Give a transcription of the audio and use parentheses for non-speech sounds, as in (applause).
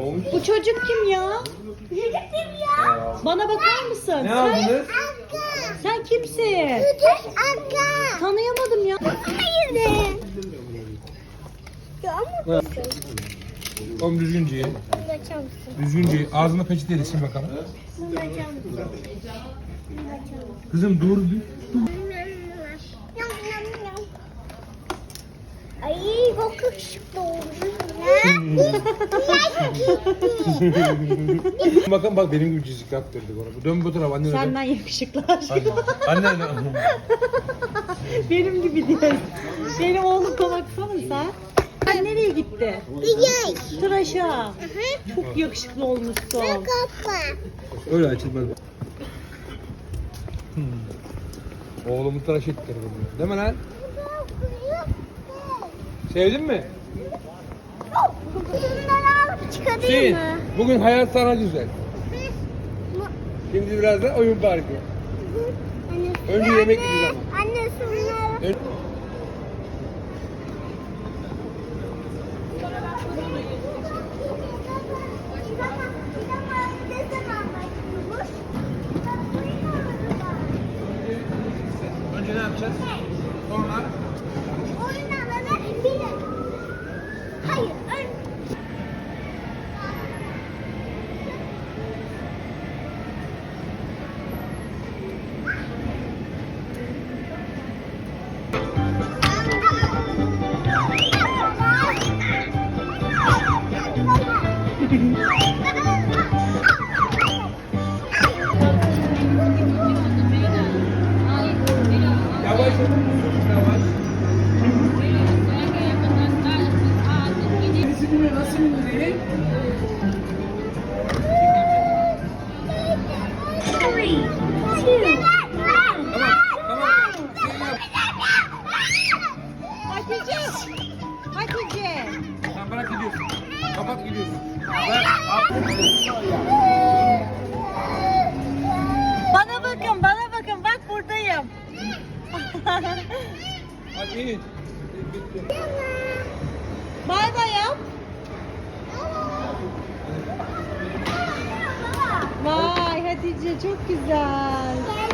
Olmuş. Bu çocuk kim ya? Çocuk kim ya? Bana bakar mısın? Ne Sen, aldınız? Sen kimsin? Çocuk akka. Tanıyamadım ya. Hayır. Ya ama Oğlum düzgünce ye. Düzgünce ye. Ağzına peçete yesin bakalım. Kızım dur bir. Ay çok yakışıklı olmuş. (laughs) Bakın bak benim gibi çizik yaptırdık ona. Dön bu tarafa anne. Senden yakışıklı aşkım. Anne. Anne. (laughs) Benim gibi diyor. Benim oğluma baksana sen. Sen nereye gitti? Güzel. Tıraşa. Çok yakışıklı olmuşsun. Öyle açılmaz. Hmm. Oğlumu tıraş ettirdim. Değil mi lan? Sevdin mi? Alıp çıkarayım Hüseyin, mı? bugün hayat sana güzel. Şimdi biraz da oyun parkı. Önce yemek yiyeceğiz ama. Anne şunları. Ön- Önce ne yapacağız? Sonra Hayır, ön- yavaş biliyor nasıl. Hatice. Hatice. Tamam bırak gidiyorsun. Kapat gidiyorsun. Bırak. Bana bakın, bana bakın. Bak buradayım. Hadi in. Bay bay yap. Hatice çok. Güzel.